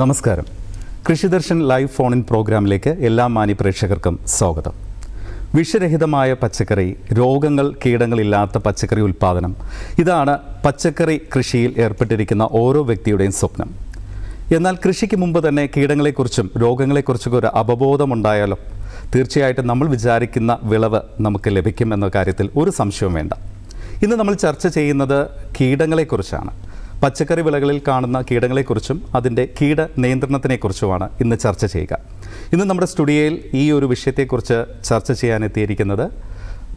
നമസ്കാരം. Krishi Darshan live phone in പ്രോഗ്രാമിലേക്ക് എല്ലാ മാന്യ പ്രേക്ഷകർക്കും സ്വാഗതം. വിഷരഹിതമായ പച്ചക്കറി രോഗങ്ങൾ കീടങ്ങളില്ലാത്ത പച്ചക്കറി ഉൽപ്പാദനം ഇതാണ് പച്ചക്കറി കൃഷിയിൽ ഏർപ്പെട്ടിരിക്കുന്ന ഓരോ വ്യക്തിയുടെയും സ്വപ്നം. എന്നാൽ കൃഷിക്ക് മുമ്പ് തന്നെ കീടങ്ങളെക്കുറിച്ചും രോഗങ്ങളെക്കുറിച്ചൊക്കെ ഒരു അവബോധമുണ്ടായാലും? തീർച്ചയായിട്ടും നമ്മൾ വിചാരിക്കുന്ന വിളവ് നമുക്ക് ലഭിക്കുമെന്ന കാര്യത്തിൽ ഒരു സംശയവും വേണ്ട. ഇന്ന് നമ്മൾ ചർച്ച ചെയ്യുന്നത് കീടങ്ങളെക്കുറിച്ചാണ്. പച്ചക്കറി വിളകളിൽ കാണുന്ന കീടങ്ങളെക്കുറിച്ചും അതിന്റെ കീട നിയന്ത്രണത്തിനെക്കുറിച്ചുമാണ് ഇന്ന് ചർച്ച ചെയ്യുക. ഇന്ന് നമ്മുടെ സ്റ്റുഡിയോയിൽ ഈ ഒരു വിഷയത്തെക്കുറിച്ച് ചർച്ച ചെയ്യാൻ എത്തിയിരിക്കുന്നത്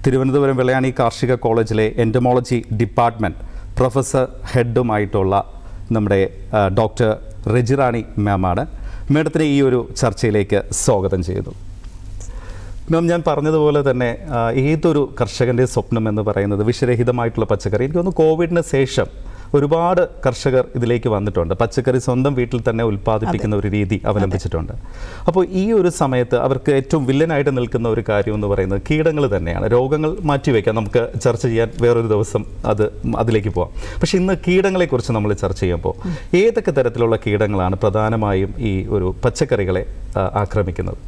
തിരുവനന്തപുരം വിളയാണി കാർഷിക കോളേജിലെ എന്റമോളജി ഡിപ്പാർട്ട്മെന്റ് പ്രൊഫസർ ഹെഡുമായിട്ടുള്ള നമ്മുടെ ഡോക്ടർ റെജിറാണി മാമാണ് മാഡത്തിനെ ഈ ഒരു ചർച്ചയിലേക്ക് സ്വാഗതം ചെയ്യുന്നു. മാം ഞാൻ പറഞ്ഞതുപോലെ തന്നെ ഏതൊരു കർഷകന്റെ സ്വപ്നം എന്ന് പറയുന്നത് വിഷരഹിതമായിട്ടുള്ള പച്ചക്കറി. എനിക്ക് തോന്നുന്നു കോവിഡിന് ശേഷം ഒരുപാട് കർഷകർ ഇതിലേക്ക് വന്നിട്ടുണ്ട്. പച്ചക്കറി സ്വന്തം വീട്ടിൽ തന്നെ ഉൽപ്പാദിപ്പിക്കുന്ന ഒരു രീതി അവലംബിച്ചിട്ടുണ്ട്. അപ്പോൾ ഈ ഒരു സമയത്ത് അവർക്ക് ഏറ്റവും വില്ലനായിട്ട് നിൽക്കുന്ന ഒരു കാര്യം എന്ന് പറയുന്നത് കീടങ്ങൾ തന്നെയാണ്. രോഗങ്ങൾ മാറ്റിവെക്കാം നമുക്ക് ചർച്ച ചെയ്യാൻ വേറൊരു ദിവസം അത് അതിലേക്ക് പോവാം. പക്ഷെ ഇന്ന് കീടങ്ങളെക്കുറിച്ച് നമ്മൾ ചർച്ച ചെയ്യുമ്പോൾ ഏതൊക്കെ തരത്തിലുള്ള കീടങ്ങളാണ് പ്രധാനമായും ഈ ഒരു പച്ചക്കറികളെ ആക്രമിക്കുന്നത്?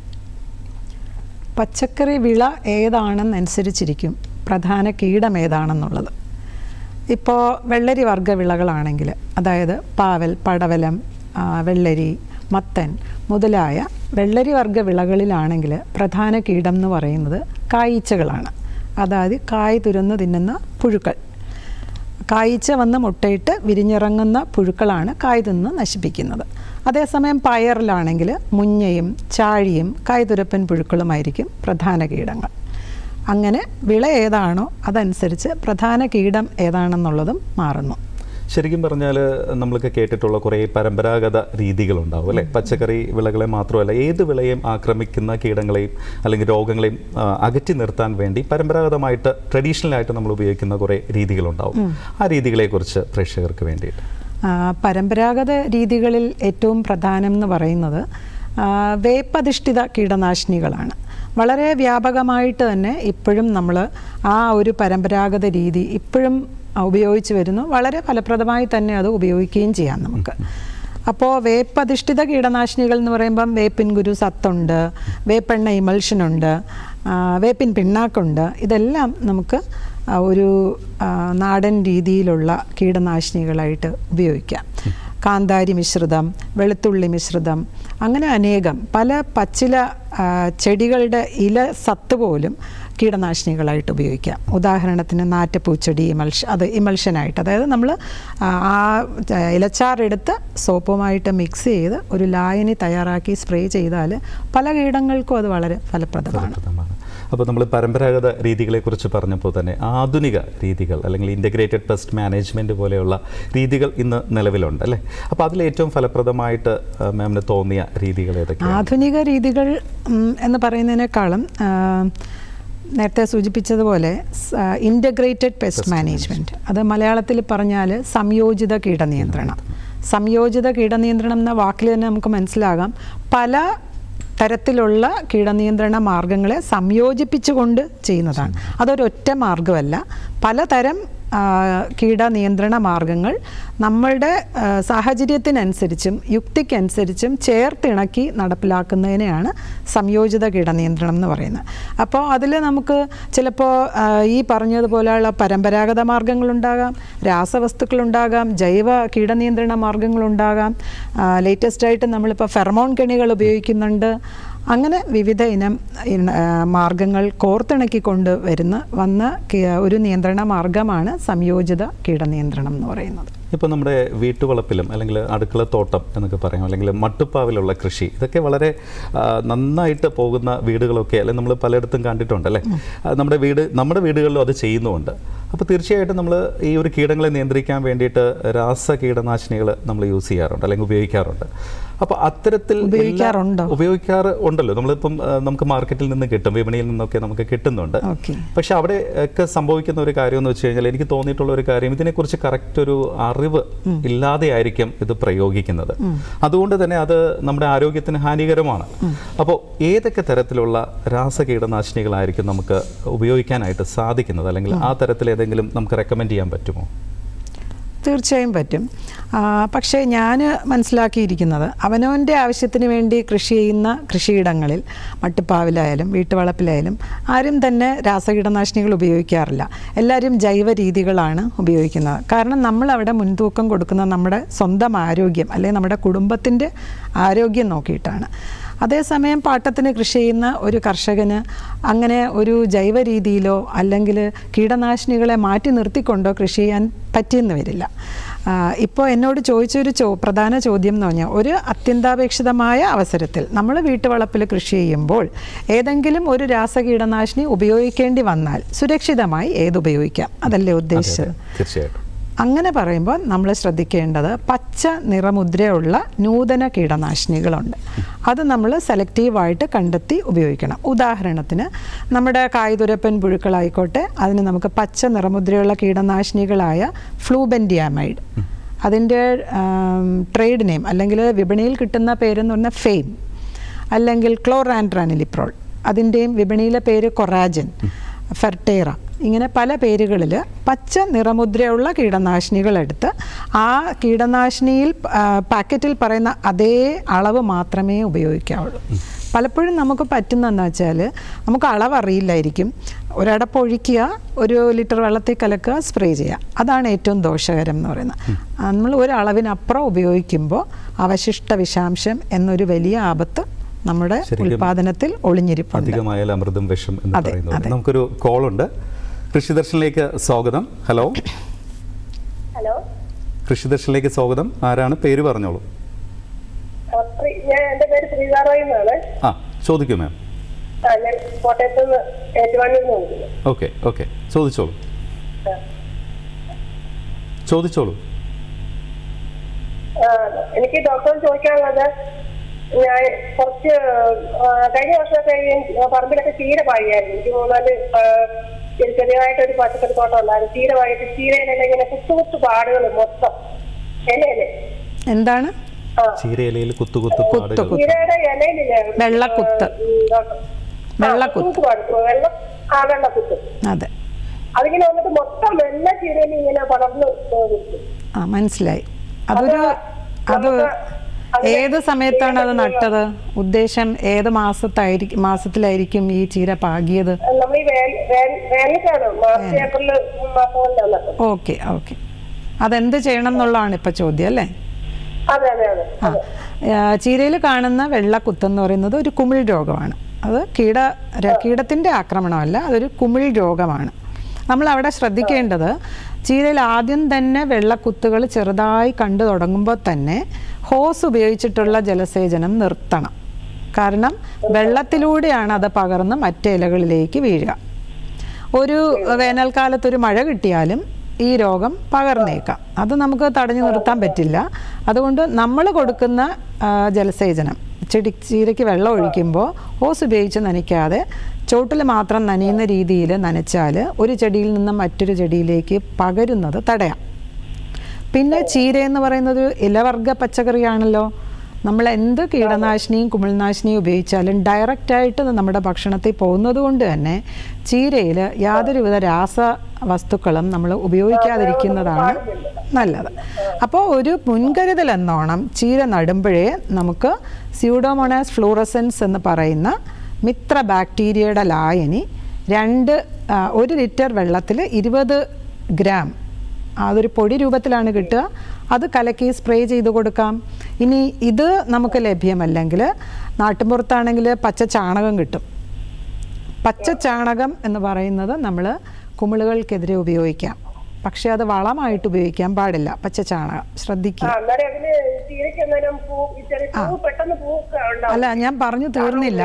പച്ചക്കറി വിള ഏതാണെന്നനുസരിച്ചിരിക്കും. പ്രധാന കീടം ഏതാണെന്നുള്ളത്. ഇപ്പോൾ വെള്ളരി വർഗ വിളകളാണെങ്കിൽ അതായത് പാവൽ പടവലം വെള്ളരി മത്തൻ മുതലായ വെള്ളരി വർഗ വിളകളിലാണെങ്കിൽ പ്രധാന കീടം എന്ന് പറയുന്നത് കായ്ച്ചകളാണ്. അതായത് കായ് തുരന്ന് തിന്നുന്ന പുഴുക്കൾ. കായ്ച്ച വന്ന് മുട്ടയിട്ട് വിരിഞ്ഞിറങ്ങുന്ന പുഴുക്കളാണ് കായ് തിന്ന് നശിപ്പിക്കുന്നത്. അതേസമയം പയറിലാണെങ്കിൽ മുഞ്ഞയും ചാഴിയും കായ്തുരപ്പൻ പുഴുക്കളുമായിരിക്കും പ്രധാന കീടങ്ങൾ. അങ്ങനെ വിള ഏതാണോ അതനുസരിച്ച് പ്രധാന കീടം ഏതാണെന്നുള്ളതും മാറുന്നു. ശരിക്കും പറഞ്ഞാൽ നമ്മൾക്ക് കേട്ടിട്ടുള്ള കുറേ പരമ്പരാഗത രീതികളുണ്ടാവും അല്ലേ? പച്ചക്കറി വിളകളെ മാത്രമല്ല ഏത് വിളയെയും ആക്രമിക്കുന്ന കീടങ്ങളെയും അല്ലെങ്കിൽ രോഗങ്ങളെയും അകറ്റി നിർത്താൻ വേണ്ടി പരമ്പരാഗതമായിട്ട് ട്രഡീഷണൽ ആയിട്ട് നമ്മൾ ഉപയോഗിക്കുന്ന കുറേ രീതികളുണ്ടാവും. ആ രീതികളെക്കുറിച്ച് പ്രേക്ഷകർക്ക് വേണ്ടിയിട്ട്. പരമ്പരാഗത രീതികളിൽ ഏറ്റവും പ്രധാനം എന്ന് പറയുന്നത് വേപ്പധിഷ്ഠിത കീടനാശിനികളാണ്. വളരെ വ്യാപകമായിട്ട് തന്നെ ഇപ്പോഴും നമ്മൾ ആ ഒരു പരമ്പരാഗത രീതി ഇപ്പോഴും ഉപയോഗിച്ച് വരുന്നു. വളരെ ഫലപ്രദമായി തന്നെ അത് ഉപയോഗിക്കുകയും ചെയ്യാം നമുക്ക്. അപ്പോൾ വേപ്പ് അധിഷ്ഠിത കീടനാശിനികൾ എന്ന് പറയുമ്പം വേപ്പിൻ ഗുരു സത്തുണ്ട് വേപ്പെണ്ണ ഇമൽഷനുണ്ട് വേപ്പിൻ പിണ്ണാക്കുണ്ട്. ഇതെല്ലാം നമുക്ക് ഒരു നാടൻ രീതിയിലുള്ള കീടനാശിനികളായിട്ട് ഉപയോഗിക്കാം. കാന്താരി മിശ്രിതം വെളുത്തുള്ളി മിശ്രിതം അങ്ങനെ അനേകം പല പച്ചില ചെടികളുടെ ഇല സത്ത് പോലും കീടനാശിനികളായിട്ട് ഉപയോഗിക്കാം. ഉദാഹരണത്തിന് നാറ്റപ്പൂച്ചെടി ഇമൽഷ അത് ഇമൽഷനായിട്ട്. അതായത് നമ്മൾ ആ ഇലച്ചാറെടുത്ത് സോപ്പുമായിട്ട് മിക്സ് ചെയ്ത് ഒരു ലായനി തയ്യാറാക്കി സ്പ്രേ ചെയ്താൽ പല കീടങ്ങൾക്കും അത് വളരെ ഫലപ്രദമാണ്. അപ്പോൾ നമ്മൾ പരമ്പരാഗത രീതികളെക്കുറിച്ച് പറഞ്ഞപ്പോൾ തന്നെ ആധുനിക രീതികൾ അല്ലെങ്കിൽ ഇന്റഗ്രേറ്റഡ് പെസ്റ്റ് മാനേജ്മെന്റ് പോലെയുള്ള രീതികൾ ഇന്ന് നിലവിലുണ്ട് അല്ലേ? അപ്പോൾ അതിൽ ഏറ്റവും ഫലപ്രദമായിട്ട് മാമിന് തോന്നിയ രീതികൾ ഏതൊക്കെയാണ്? ആധുനിക രീതികൾ എന്ന് പറയുന്നതിനേക്കാളും നേരത്തെ സൂചിപ്പിച്ചതുപോലെ ഇന്റഗ്രേറ്റഡ് പെസ്റ്റ് മാനേജ്മെന്റ് അത് മലയാളത്തിൽ പറഞ്ഞാൽ സംയോജിത കീടനിയന്ത്രണം. സംയോജിത കീടനിയന്ത്രണം എന്ന വാക്കിൽ തന്നെ നമുക്ക് മനസ്സിലാകാം. പല തരത്തിലുള്ള കീടനിയന്ത്രണ മാർഗങ്ങളെ സംയോജിപ്പിച്ചുകൊണ്ട് ചെയ്യുന്നതാണ്. അതൊരൊറ്റ മാർഗമല്ല പലതരം കീടനിയന്ത്രണ മാർഗങ്ങൾ നമ്മളുടെ സാഹചര്യത്തിനനുസരിച്ചും യുക്തിക്കനുസരിച്ചും ചേർത്തിണക്കി നടപ്പിലാക്കുന്നതിനെയാണ് സംയോജിത കീടനിയന്ത്രണം എന്ന് പറയുന്നത്. അപ്പോൾ അതിൽ നമുക്ക് ചിലപ്പോൾ ഈ പറഞ്ഞതുപോലെയുള്ള പരമ്പരാഗത മാർഗങ്ങളുണ്ടാകാം രാസവസ്തുക്കളുണ്ടാകാം ജൈവ കീടനിയന്ത്രണ മാർഗങ്ങളുണ്ടാകാം. ലേറ്റസ്റ്റായിട്ട് നമ്മളിപ്പോൾ ഫെർമോൺ കെണികൾ ഉപയോഗിക്കുന്നുണ്ട്. അങ്ങനെ വിവിധ ഇനം മാർഗങ്ങൾ കോർത്തിണക്കിക്കൊണ്ട് വരുന്ന വന്ന ഒരു നിയന്ത്രണ മാർഗമാണ് സംയോജിത കീടനിയന്ത്രണം എന്ന് പറയുന്നത്. ഇപ്പോൾ നമ്മുടെ വീട്ടുവളപ്പിലും അല്ലെങ്കിൽ അടുക്കള തോട്ടം എന്നൊക്കെ പറയാം അല്ലെങ്കിൽ മട്ടുപ്പാവിലുള്ള കൃഷി ഇതൊക്കെ വളരെ നന്നായിട്ട് പോകുന്ന വീടുകളൊക്കെ അല്ലെങ്കിൽ നമ്മൾ പലയിടത്തും കണ്ടിട്ടുണ്ട് അല്ലേ? നമ്മുടെ വീട് നമ്മുടെ വീടുകളിലും അത് ചെയ്യുന്നുമുണ്ട്. അപ്പോൾ തീർച്ചയായിട്ടും നമ്മൾ ഈ ഒരു കീടങ്ങളെ നിയന്ത്രിക്കാൻ വേണ്ടിയിട്ട് രാസ കീടനാശിനികൾ നമ്മൾ യൂസ് ചെയ്യാറുണ്ട് അല്ലെങ്കിൽ ഉപയോഗിക്കാറുണ്ട്. അപ്പോൾ അത്തരത്തിൽ ഉപയോഗിക്കാറുണ്ടോ? ഉപയോഗിക്കാറ് ഉണ്ടല്ലോ. നമ്മളിപ്പം നമുക്ക് മാർക്കറ്റിൽ നിന്ന് കിട്ടും വിപണിയിൽ നിന്നൊക്കെ നമുക്ക് കിട്ടുന്നുണ്ട്. പക്ഷെ അവിടെ ഒക്കെ സംഭവിക്കുന്ന ഒരു കാര്യം എന്ന് വെച്ച് കഴിഞ്ഞാൽ എനിക്ക് തോന്നിയിട്ടുള്ള ഒരു കാര്യം ഇതിനെക്കുറിച്ച് കറക്റ്റ് ഒരു അറിവ് ഇല്ലാതെയായിരിക്കും ഇത് പ്രയോഗിക്കുന്നത്. അതുകൊണ്ട് തന്നെ അത് നമ്മുടെ ആരോഗ്യത്തിന് ഹാനികരമാണ്. അപ്പോൾ ഏതൊക്കെ തരത്തിലുള്ള രാസകീടനാശിനികളായിരിക്കും നമുക്ക് ഉപയോഗിക്കാനായിട്ട് സാധിക്കുന്നത്? അല്ലെങ്കിൽ ആ തരത്തിൽ ഏതെങ്കിലും നമുക്ക് റെക്കമെൻഡ് ചെയ്യാൻ പറ്റുമോ? തീർച്ചയായും പറ്റും. പക്ഷേ ഞാൻ മനസ്സിലാക്കിയിരിക്കുന്നത് അവനവന്റെ ആവശ്യത്തിന് വേണ്ടി കൃഷി ചെയ്യുന്ന കൃഷിയിടങ്ങളിൽ മട്ടുപ്പാവിലായാലും വീട്ടുവളപ്പിലായാലും ആരും തന്നെ രാസകീടനാശിനികൾ ഉപയോഗിക്കാറില്ല. എല്ലാവരും ജൈവ രീതികളാണ് ഉപയോഗിക്കുന്നത്. കാരണം നമ്മൾ അവിടെ മുൻതൂക്കം കൊടുക്കുന്ന നമ്മുടെ സ്വന്തം ആരോഗ്യം അല്ലെങ്കിൽ നമ്മുടെ കുടുംബത്തിന്റെ ആരോഗ്യം നോക്കിയിട്ടാണ്. അതേസമയം പാട്ടത്തിന് കൃഷി ചെയ്യുന്ന ഒരു കർഷകന് അങ്ങനെ ഒരു ജൈവ രീതിയിലോ അല്ലെങ്കിൽ കീടനാശിനികളെ മാറ്റി നിർത്തിക്കൊണ്ടോ കൃഷി ചെയ്യാൻ പറ്റിയെന്ന് വരില്ല. ഇപ്പോൾ എന്നോട് ചോദിച്ചൊരു ചോ പ്രധാന ചോദ്യം എന്ന് പറഞ്ഞാൽ ഒരു അത്യന്താപേക്ഷിതമായ അവസരത്തിൽ നമ്മൾ വീട്ടുവളപ്പിൽ കൃഷി ചെയ്യുമ്പോൾ ഏതെങ്കിലും ഒരു രാസകീടനാശിനി ഉപയോഗിക്കേണ്ടി വന്നാൽ സുരക്ഷിതമായി ഏത് ഉപയോഗിക്കാം അതല്ലേ ഉദ്ദേശിച്ചത്? തീർച്ചയായിട്ടും. അങ്ങനെ പറയുമ്പോൾ നമ്മൾ ശ്രദ്ധിക്കേണ്ടത് പച്ച നിറമുദ്രയുള്ള നൂതന കീടനാശിനികളുണ്ട്. അത് നമ്മൾ സെലക്റ്റീവായിട്ട് കണ്ടെത്തി ഉപയോഗിക്കണം. ഉദാഹരണത്തിന് നമ്മുടെ കായ്തുരപ്പൻ പുഴുക്കളായിക്കോട്ടെ അതിന് നമുക്ക് പച്ച നിറമുദ്രയുള്ള കീടനാശിനികളായ ഫ്ലൂബെൻഡിയാമൈഡ്. അതിന്റെ ട്രേഡ് നെയിം അല്ലെങ്കിൽ വിപണിയിൽ കിട്ടുന്ന പേരെന്ന് പറഞ്ഞാൽ ഫെയിം. അല്ലെങ്കിൽ ക്ലോറാൻട്രാനിലിപ്രോൾ അതിന്റെയും വിപണിയിലെ പേര് കൊറാജൻ. ഫെർട്ടേറ. ഇങ്ങനെ പല പേരുകളിൽ പച്ച നിറമുദ്രയുള്ള കീടനാശിനികളെടുത്ത് ആ കീടനാശിനിയിൽ പാക്കറ്റിൽ പറയുന്ന അതേ അളവ് മാത്രമേ ഉപയോഗിക്കാവുള്ളൂ. പലപ്പോഴും നമുക്ക് പറ്റുന്നതെന്ന് വെച്ചാൽ നമുക്ക് അളവറിയില്ലായിരിക്കും. ഒരടപ്പ് ഒഴിക്കുക ഒരു ലിറ്റർ വെള്ളത്തിൽ കലക്കുക സ്പ്രേ ചെയ്യുക. അതാണ് ഏറ്റവും ദോഷകരം എന്ന് പറയുന്നത്. നമ്മൾ ഒരളവിനപ്പുറം ഉപയോഗിക്കുമ്പോൾ അവശിഷ്ട വിഷാംശം എന്നൊരു വലിയ ആപത്ത് നമ്മുടെ ഉൽപാദനത്തിൽ ഒളിഞ്ഞിരിപ്പുണ്ട്. അധികമായാൽ അമൃതം വിഷം എന്ന് പറയുന്നത്. നമുക്കൊരു കോൾ ഉണ്ട് കൃഷിദർശനിലേക്ക് സ്വാഗതം. ഹലോ. ഹലോ. കൃഷിദർശനിലേക്ക് സ്വാഗതം. ആരാണ്? പേര് പറഞ്ഞോളൂ. ഞാൻ എന്റെ പേര് ശ്രീതാറോയി എന്നാണ് ആ ചോദിക്കൂ മാം. ഞാൻ കോട്ടയത്ത് നിന്ന് ഓക്കെ ഓക്കെ. ചോദിച്ചോളൂ. ചോദിച്ചോളൂ. എനിക്ക് ഡോക്ടർ ചോദിക്കാനുള്ളത് ഞാൻ കുറച്ച് കഴിഞ്ഞ വർഷമൊക്കെ പറമ്പിലൊക്കെ ചീര പാകിയായിരുന്നു എനിക്ക് മൂന്നാൽ ചെറിയതായിട്ട് ഒരു പച്ചക്കറി തോട്ടം ഉണ്ടായിരുന്നു ചീര ചീരയിലെല്ലാം ഇങ്ങനെ കുത്തു കുത്തു പാടുകൾ മൊത്തം. ഇലയിൽ. എന്താണ്? ചീരയിലയിൽ കുത്തു കുത്തു. ചീരയുടെ ഇലയിലില്ലേ വെള്ളക്കുത്ത്. വെള്ളക്കുത്ത്. വെള്ളം ആ വെള്ളക്കുത്ത്. അതെ. അതിങ്ങനെ വന്നിട്ട് മൊത്തം എല്ലാ ചീരയിലും ഇങ്ങനെ പടർന്നു പോകും. ആ മനസ്സിലായി. അതൊരു അത് ഏത് സമയത്താണ് അത് നട്ടത്? ഉദ്ദേശം ഏത് മാസത്തായിരിക്കും മാസത്തിലായിരിക്കും ഈ ചീര പാകിയത്. Okay okay. അതെന്ത് ചെയ്യണം എന്നുള്ളതാണ് ഇപ്പൊ ചോദ്യം അല്ലേ? ആ ചീരയിൽ കാണുന്ന വെള്ളക്കുത്തെന്ന് പറയുന്നത് ഒരു കുമിൾ രോഗമാണ്. അത് കീട കീടത്തിന്റെ കീടത്തിന്റെ ആക്രമണമല്ല അതൊരു കുമിൾ രോഗമാണ്. നമ്മൾ അവിടെ ശ്രദ്ധിക്കേണ്ടത് ചീരയിൽ ആദ്യം തന്നെ വെള്ളക്കുത്തുകൾ ചെറുതായി കണ്ടു തുടങ്ങുമ്പോൾ തന്നെ ഹോസ് ഉപയോഗിച്ചിട്ടുള്ള ജലസേചനം നിർത്തണം. കാരണം വെള്ളത്തിലൂടെയാണ് അത് പകർന്ന് മറ്റേ ഇലകളിലേക്ക് വീഴുക. ഒരു വേനൽക്കാലത്ത് ഒരു മഴ കിട്ടിയാലും ഈ രോഗം പകർന്നേക്കാം. അത് നമുക്ക് തടഞ്ഞു നിർത്താൻ പറ്റില്ല. അതുകൊണ്ട് നമ്മൾ കൊടുക്കുന്ന ജലസേചനം. ചെടി ചീരയ്ക്ക് വെള്ളം ഒഴിക്കുമ്പോൾ ഹോസ് ഉപയോഗിച്ച് നനയ്ക്കാതെ ചോട്ടിൽ മാത്രം നനയുന്ന രീതിയിൽ നനച്ചാൽ ഒരു ചെടിയിൽ നിന്ന് മറ്റൊരു ചെടിയിലേക്ക് പകരുന്നത് തടയാം. പിന്നെ ചീര എന്ന് പറയുന്നത് ഇലവർഗ പച്ചക്കറിയാണല്ലോ. നമ്മൾ എന്ത് കീടനാശിനിയും കുമിൾനാശിനിയും ഉപയോഗിച്ചാലും ഡയറക്റ്റായിട്ട് നമ്മുടെ ഭക്ഷണത്തിൽ പോകുന്നത് കൊണ്ട് തന്നെ ചീരയിൽ യാതൊരുവിധ രാസ വസ്തുക്കളും നമ്മൾ ഉപയോഗിക്കാതിരിക്കുന്നതാണ് നല്ലത്. അപ്പോൾ ഒരു മുൻകരുതൽ എന്നോണം ചീര നടുമ്പോഴേ നമുക്ക് സ്യൂഡോമോണാസ് ഫ്ലൂറസൻസ് എന്ന് പറയുന്ന മിത്ര ബാക്ടീരിയയുടെ ലായനി രണ്ട് ഒരു ലിറ്റർ വെള്ളത്തിൽ ഇരുപത് ഗ്രാം. അതൊരു പൊടി രൂപത്തിലാണ് കിട്ടുക. അത് കലക്കി സ്പ്രേ ചെയ്ത് കൊടുക്കാം. ഇനി ഇത് നമുക്ക് ലഭ്യമല്ലെങ്കിൽ നാട്ടിൻപുറത്താണെങ്കിൽ പച്ച ചാണകം കിട്ടും. പച്ച ചാണകം എന്ന് പറയുന്നത് നമ്മൾ കുമിളുകൾക്കെതിരെ ഉപയോഗിക്കാം. പക്ഷേ അത് വളമായിട്ട് ഉപയോഗിക്കാൻ പാടില്ല. പച്ച ചാണകം. ശ്രദ്ധിക്കുക. അല്ല ഞാൻ പറഞ്ഞു തീർന്നില്ല.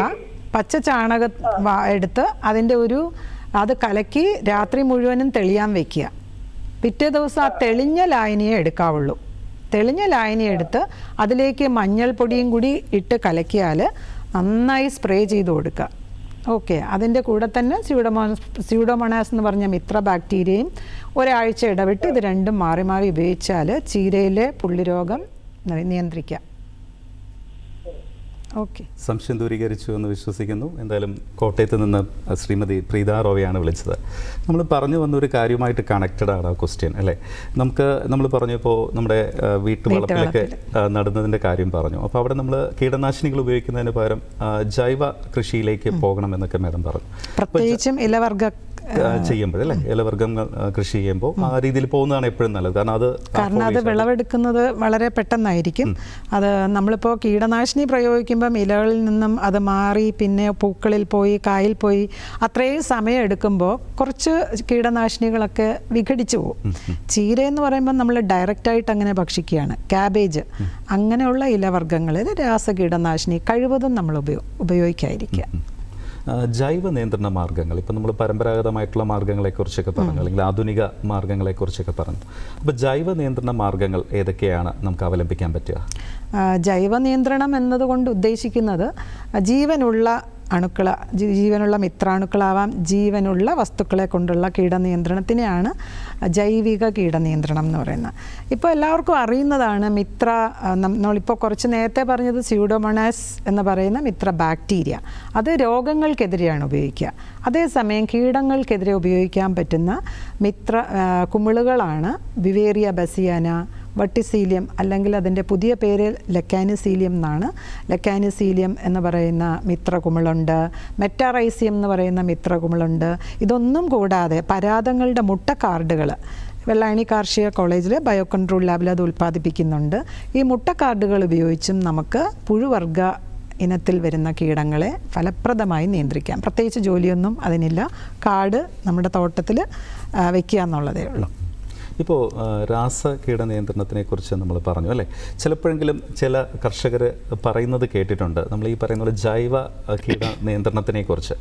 പച്ച ചാണക എടുത്ത് അതിന്റെ ഒരു അത് കലക്കി രാത്രി മുഴുവനും തെളിയാൻ വെക്കുക. പിറ്റേ ദിവസം ആ തെളിഞ്ഞ ലായനിയെ എടുക്കാവുള്ളൂ. തെളിഞ്ഞ ലായനി എടുത്ത് അതിലേക്ക് മഞ്ഞൾപ്പൊടിയും കൂടി ഇട്ട് കലക്കിയാൽ നന്നായി സ്പ്രേ ചെയ്ത് കൊടുക്കുക. ഓക്കെ അതിന്റെ കൂടെ തന്നെ സ്യൂഡോമോണസ് സ്യൂഡോമോണാസ് എന്ന് പറഞ്ഞ മിത്ര ബാക്ടീരിയയും ഒരാഴ്ച ഇടവിട്ട് ഇത് രണ്ടും മാറി മാറി ഉപയോഗിച്ചാൽ ചീരയിലെ പുള്ളിരോഗം നിയന്ത്രിക്കാം. സംശയം ദൂരീകരിച്ചു എന്ന് വിശ്വസിക്കുന്നു. എന്തായാലും കോട്ടയത്ത് നിന്ന് ശ്രീമതി പ്രീത റോവയാണ് വിളിച്ചത്. നമ്മൾ പറഞ്ഞു വന്ന ഒരു കാര്യമായിട്ട് കണക്റ്റഡ് ആണ് ആ ക്വസ്റ്റ്യൻ അല്ലേ? നമുക്ക് നമ്മൾ പറഞ്ഞപ്പോൾ നമ്മുടെ വീട്ടുവളപ്പിലൊക്കെ നടുന്നതിന്റെ കാര്യം പറഞ്ഞു. അപ്പോൾ അവിടെ നമ്മൾ കീടനാശിനികൾ ഉപയോഗിക്കുന്നതിന് പകരം ജൈവ കൃഷിയിലേക്ക് പോകണം എന്നൊക്കെ മാഡം പറഞ്ഞു. പ്രത്യേകിച്ചും ഇലവർഗ ചെയ്യുമ്പോൾ അല്ലേ ഇലവർഗങ്ങൾ കൃഷി ചെയ്യുമ്പോൾ ആ രീതിയിൽ പോകുന്നതാണ് എപ്പോഴും നല്ലത്. കാരണം അത് കാരണം അത് വിളവെടുക്കുന്നത് വളരെ പെട്ടെന്നായിരിക്കും. അത് നമ്മളിപ്പോൾ കീടനാശിനി പ്രയോഗിക്കുമ്പം ഇലകളിൽ നിന്നും അത് മാറി പിന്നെ പൂക്കളിൽ പോയി കായിൽ പോയി അത്രയും സമയം എടുക്കുമ്പോൾ കുറച്ച് കീടനാശിനികളൊക്കെ വിഘടിച്ചു പോകും. ചീര എന്ന് പറയുമ്പോൾ നമ്മൾ ഡയറക്റ്റായിട്ട് അങ്ങനെ ഭക്ഷിക്കുകയാണ്. ക്യാബേജ്. അങ്ങനെയുള്ള ഇലവർഗങ്ങളിൽ രാസകീടനാശിനി കഴിവതും നമ്മൾ ഉപയോ ഉപയോഗിക്കാതിരിക്കുക. ജൈവ നിയന്ത്രണ മാർഗങ്ങൾ. ഇപ്പം നമ്മൾ പരമ്പരാഗതമായിട്ടുള്ള മാർഗങ്ങളെക്കുറിച്ചൊക്കെ പറഞ്ഞു അല്ലെങ്കിൽ ആധുനിക മാർഗങ്ങളെക്കുറിച്ചൊക്കെ പറഞ്ഞു. അപ്പോൾ ജൈവ നിയന്ത്രണ മാർഗങ്ങൾ ഏതൊക്കെയാണ് നമുക്ക് അവലംബിക്കാൻ പറ്റുക? ജൈവ നിയന്ത്രണം എന്നതുകൊണ്ട് ഉദ്ദേശിക്കുന്നത് ജീവനുള്ള അണുക്കള ജീ- ജീവനുള്ള മിത്രാണുക്കളാവാം. ജീവനുള്ള വസ്തുക്കളെ കൊണ്ടുള്ള കീടനിയന്ത്രണത്തിനെയാണ് ജൈവിക കീടനിയന്ത്രണം എന്ന് പറയുന്നത്. ഇപ്പോൾ എല്ലാവർക്കും അറിയുന്നതാണ് മിത്ര നമ്മളിപ്പോൾ കുറച്ച് നേരത്തെ പറഞ്ഞത് സ്യൂഡോമണാസ് എന്ന് പറയുന്ന മിത്ര ബാക്ടീരിയ അത് രോഗങ്ങൾക്കെതിരെയാണ് ഉപയോഗിക്കുക. അതേസമയം കീടങ്ങൾക്കെതിരെ ഉപയോഗിക്കാൻ പറ്റുന്ന മിത്ര കുമിളുകളാണ് വിവേറിയ ബസിയാന വട്ടിസീലിയം അല്ലെങ്കിൽ അതിന്റെ പുതിയ പേര് ലക്കാനിസീലിയം എന്നാണ്. ലക്കാനിസീലിയം എന്ന് പറയുന്ന മിത്രകുമിളുണ്ട്. മെറ്റാറൈസിയം എന്ന് പറയുന്ന മിത്രകുമിളുണ്ട്. ഇതൊന്നും കൂടാതെ പരാതങ്ങളുടെ മുട്ട കാർഡുകൾ വെള്ളായണി കാർഷിക കോളേജിൽ ബയോ കൺട്രോൾ ലാബിൽ അത് ഉൽപ്പാദിപ്പിക്കുന്നുണ്ട്. ഈ മുട്ട കാർഡുകൾ ഉപയോഗിച്ചും നമുക്ക് പുഴുവർഗ ഇനത്തിൽ വരുന്ന കീടങ്ങളെ ഫലപ്രദമായി നിയന്ത്രിക്കാം. പ്രത്യേകിച്ച് ജോലിയൊന്നും അതിനില്ല. കാട് നമ്മുടെ തോട്ടത്തിൽ വെക്കുക എന്നുള്ളതേ ഉള്ളൂ. ഇപ്പോൾ രാസ കീട നിയന്ത്രണത്തിനെ കുറിച്ച് നമ്മൾ പറഞ്ഞു അല്ലേ? ചിലപ്പോഴെങ്കിലും ചില കർഷകർ പറയുന്നത് കേട്ടിട്ടുണ്ട്. നമ്മൾ ഈ പറയുന്ന പോലെ ജൈവ കീട നിയന്ത്രണത്തിനെ കുറിച്ച്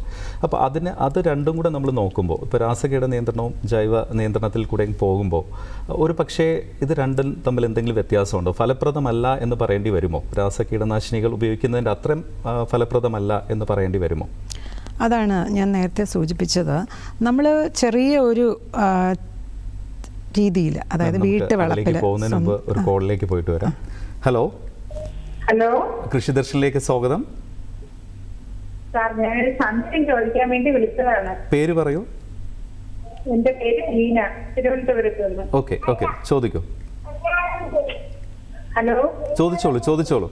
അപ്പോൾ അതിന് അത് രണ്ടും കൂടെ നമ്മൾ നോക്കുമ്പോൾ ഇപ്പോൾ രാസകീട നിയന്ത്രണവും ജൈവ നിയന്ത്രണത്തിൽ കൂടെ പോകുമ്പോൾ ഒരു പക്ഷേ ഇത് രണ്ടും തമ്മിൽ എന്തെങ്കിലും വ്യത്യാസമുണ്ടോ? ഫലപ്രദമല്ല എന്ന് പറയേണ്ടി വരുമോ? രാസകീടനാശിനികൾ ഉപയോഗിക്കുന്നതിന്റെ അത്രയും ഫലപ്രദമല്ല എന്ന് പറയേണ്ടി വരുമോ? അതാണ് ഞാൻ നേരത്തെ സൂചിപ്പിച്ചത്. നമ്മൾ ചെറിയ ഒരു രീതിയിൽ അതായത് വീട്ടു വളപ്പിൽ പോകുന്നതിന് മുമ്പ് ഒരു കോളിലേക്ക് പോയിട്ട് വരാം. ഹലോ? ഹലോ? കൃഷി ദർശനിലേക്ക് സ്വാഗതം സംശയം ചോദിക്കാൻ വേണ്ടി വിളിച്ചതാണ്. പേര് പറയൂ. എന്റെ പേര് ലീന തിരുവനന്തപുരത്ത് നിന്ന് ഓക്കെ ഓക്കെ ചോദിക്കൂ. ഹലോ? ചോദിച്ചോളൂ ചോദിച്ചോളൂ.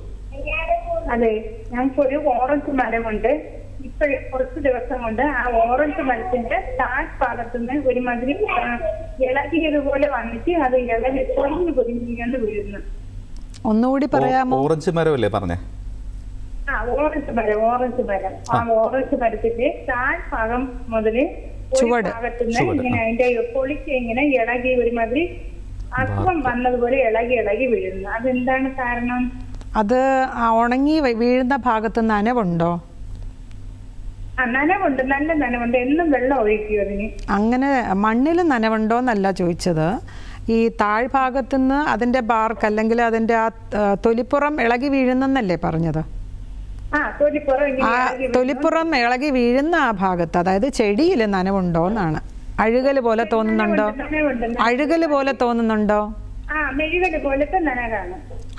അതെ ഞങ്ങൾക്ക് ഒരു ഓറഞ്ച് മരമുണ്ട്. ഇപ്പൊ കുറച്ച് ദിവസം കൊണ്ട് ആ ഓറഞ്ച് മരത്തിന്റെ താഴ്ഭാഗത്തുനിന്ന് ഒരുമാതിരി ഇളകിയത് പോലെ വന്നിട്ട് അത് ഇളകി പൊളിഞ്ഞ് ഇങ്ങനെ വീഴുന്നു. ഒന്നുകൂടി പറയാമോ? ഓറഞ്ച് മരമല്ലേ പറഞ്ഞേ? ആ ഓറഞ്ച് മരം ഓറഞ്ച് മരം. ആ ഓറഞ്ച് മരത്തിന്റെ താഴ്ഭാഗം മുതൽ ഒരു ചുവട്. ഭാഗത്തുനിന്ന് ഇങ്ങനെ അതിന്റെ പൊളിച്ച് ഇങ്ങനെ ഇളകി ഒരുമാതിരി അസുഖം വന്നതുപോലെ ഇളകി ഇളകി വീഴുന്നു. അതെന്താണ് കാരണം? അത് ആ ഉണങ്ങി വീഴുന്ന ഭാഗത്ത് നനവുണ്ടോ നനവുണ്ട് നല്ല നനവുണ്ട്. എന്നും വെള്ളം ഒഴിക്കും അതിന്. അങ്ങനെ മണ്ണിൽ നനവുണ്ടോന്നല്ല ചോദിച്ചത്. ഈ താഴ്ഭാഗത്തുനിന്ന് അതിന്റെ ബാർക്ക് അല്ലെങ്കിൽ അതിന്റെ ആ തൊലിപ്പുറം ഇളകി വീഴുന്നെന്നല്ലേ പറഞ്ഞത്? ആ തൊലിപ്പുറം ഇളകി വീഴുന്ന. ആ ഭാഗത്ത് അതായത് ചെടിയിൽ നനവുണ്ടോ എന്നാണ് അഴുകൽ പോലെ തോന്നുന്നുണ്ടോ? അഴുകൽ പോലെ തോന്നുന്നുണ്ടോ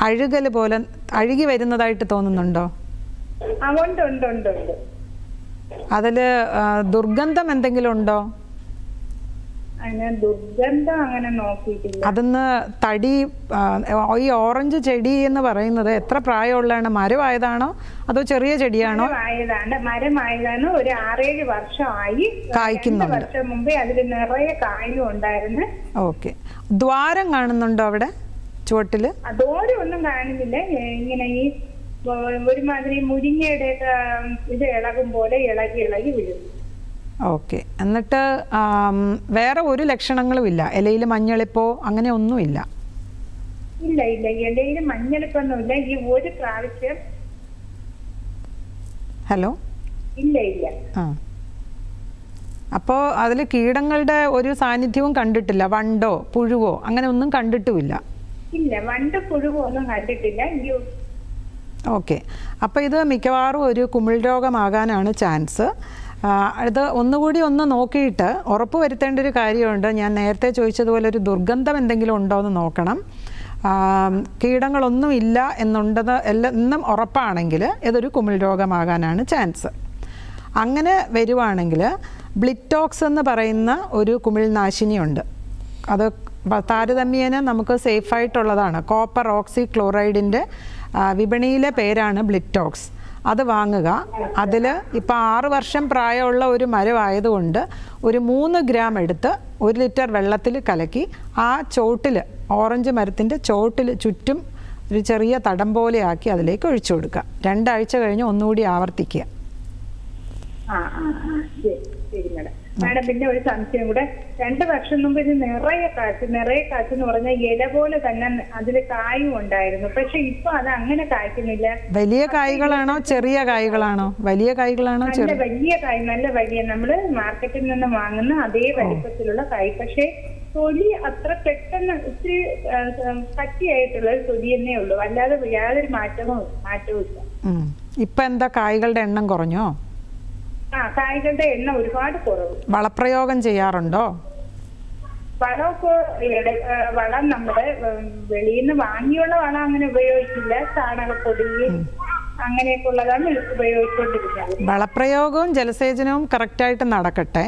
അഴുകൽ പോലെ അഴുകി വരുന്നതായിട്ട് തോന്നുന്നുണ്ടോ? ഉണ്ട് ഉണ്ട് ഉണ്ട്. അതിൽ ദുർഗന്ധം എന്തെങ്കിലും ഉണ്ടോ? അതൊന്ന് തടി ഈ ഓറഞ്ച് ചെടി എന്ന് പറയുന്നത് എത്ര പ്രായമുള്ളതാണ്? മരമായതാണോ? അതോ ചെറിയ ചെടിയാണോ? മരമായതാണ്. ഒരു ആറേഴ് വർഷമായി. കായ്ക്കുന്നുണ്ട്. വർഷം മുമ്പേ അതിൽ നിറയെ കായും ഉണ്ടായിരുന്നു. ഓക്കെ. ദ്വാരം കാണുന്നുണ്ടോ അവിടെ? ചുവട്ടിൽ? ദ്വാരം ഒന്നും കാണുന്നില്ല. ഇങ്ങനെ ഈ ഒരുമാതിരി മുരിങ്ങയുടെ ഇത് ഇളകും പോലെ ഇളകി ഇളകി വീഴുന്നു ഓക്കെ. എന്നിട്ട് വേറെ ഒരു ലക്ഷണങ്ങളും ഇല്ല. ഇലയിൽ മഞ്ഞളിപ്പോ അങ്ങനെ ഒന്നും ഇല്ല. ഇല്ല ഇലയിൽ മഞ്ഞളിപ്പൊന്നുമില്ല ഈ ഒരു പ്രാവശ്യം ഹലോ? ഇല്ല ഇല്ല. ആ. അപ്പോൾ അതിൽ കീടങ്ങളുടെ ഒരു സാന്നിധ്യവും കണ്ടിട്ടില്ല. വണ്ടോ പുഴുവോ അങ്ങനെ ഒന്നും കണ്ടിട്ടുമില്ല. ഇല്ല വണ്ടോ പുഴുവോ ഒന്നും കണ്ടിട്ടില്ല. ഓക്കെ. അപ്പോൾ ഇത് മിക്കവാറും ഒരു കുമിൾ രോഗമാകാനാണ് ചാൻസ്. അത് ഒന്നുകൂടി ഒന്ന് നോക്കിയിട്ട് ഉറപ്പ് വരുത്തേണ്ട ഒരു കാര്യമുണ്ട്. ഞാൻ നേരത്തെ ചോദിച്ചതുപോലെ ഒരു ദുർഗന്ധം എന്തെങ്കിലും ഉണ്ടോ എന്ന് നോക്കണം. കീടങ്ങളൊന്നും ഇല്ല എന്നുണ്ടെന്ന് എല്ലാം എന്നും ഉറപ്പാണെങ്കിൽ ഇതൊരു കുമിൾ രോഗമാകാനാണ് ചാൻസ്. അങ്ങനെ വരുവാണെങ്കിൽ ബ്ലിറ്റോക്സ് എന്ന് പറയുന്ന ഒരു കുമിൾ കുമിൾനാശിനിയുണ്ട് അത് താരതമ്യേന നമുക്ക് സേഫായിട്ടുള്ളതാണ്. കോപ്പർ ഓക്സി ക്ലോറൈഡിന്റെ വിപണിയിലെ പേരാണ് ബ്ലിറ്റോക്സ് അത് വാങ്ങുക. അതിൽ ഇപ്പോൾ ആറ് വർഷം പ്രായമുള്ള ഒരു മരമായതുകൊണ്ട് ഒരു മൂന്ന് ഗ്രാം എടുത്ത് ഒരു ലിറ്റർ വെള്ളത്തിൽ കലക്കി ആ ചോട്ടിൽ ഓറഞ്ച് മരത്തിന്റെ ചോട്ടിൽ ചുറ്റും ഒരു ചെറിയ തടം പോലെ ആക്കി അതിലേക്ക് ഒഴിച്ചു കൊടുക്കുക. രണ്ടാഴ്ച കഴിഞ്ഞ് ഒന്നുകൂടി ആവർത്തിക്കുക. മാഡം മാഡം പിന്നെ ഒരു സംശയം കൂടെ. രണ്ട് വർഷം മുമ്പ് ഇത് നിറയെ കാച്ച് നിറയെ കാച്ച് എന്ന് പറഞ്ഞാൽ ഇല പോലെ തന്നെ അതിൽ കായും ഉണ്ടായിരുന്നു. പക്ഷെ ഇപ്പൊ അത് അങ്ങനെ കായ്ക്കുന്നില്ല. വലിയ കായ്കളാണോ ചെറിയ കായ്കളാണോ? വലിയ കായ്കളാണോ നല്ല വലിയ കായ് നല്ല വലിയ. നമ്മൾ മാർക്കറ്റിൽ നിന്ന് വാങ്ങുന്ന അതേ വലിപ്പത്തിലുള്ള കായ്. പക്ഷെ തൊലി അത്ര പെട്ടെന്ന് ഇത്തിരി കട്ടിയായിട്ടുള്ള തൊലി തന്നെ ഉള്ളൂ. അല്ലാതെ യാതൊരു മാറ്റവും മാറ്റവും ഇല്ല. ഇപ്പൊ എന്താ കായ്കളുടെ എണ്ണം കുറഞ്ഞോ? ആ കായ്കളുടെ എണ്ണം ഒരുപാട് കുറവ്. വളപ്രയോഗം ചെയ്യാറുണ്ടോ? വളമൊക്കെ വളം നമ്മുടെ വെളിയിൽ നിന്ന് വാങ്ങിയുള്ള വളം അങ്ങനെ ഉപയോഗിക്കില്ല. ചാണകപ്പൊടി അങ്ങനെയൊക്കെ ഉള്ളതാണ് ഉപയോഗിച്ചുകൊണ്ടിരിക്കുന്നത് വളപ്രയോഗവും ജലസേചനവും കറക്റ്റായിട്ട് നടക്കട്ടെ.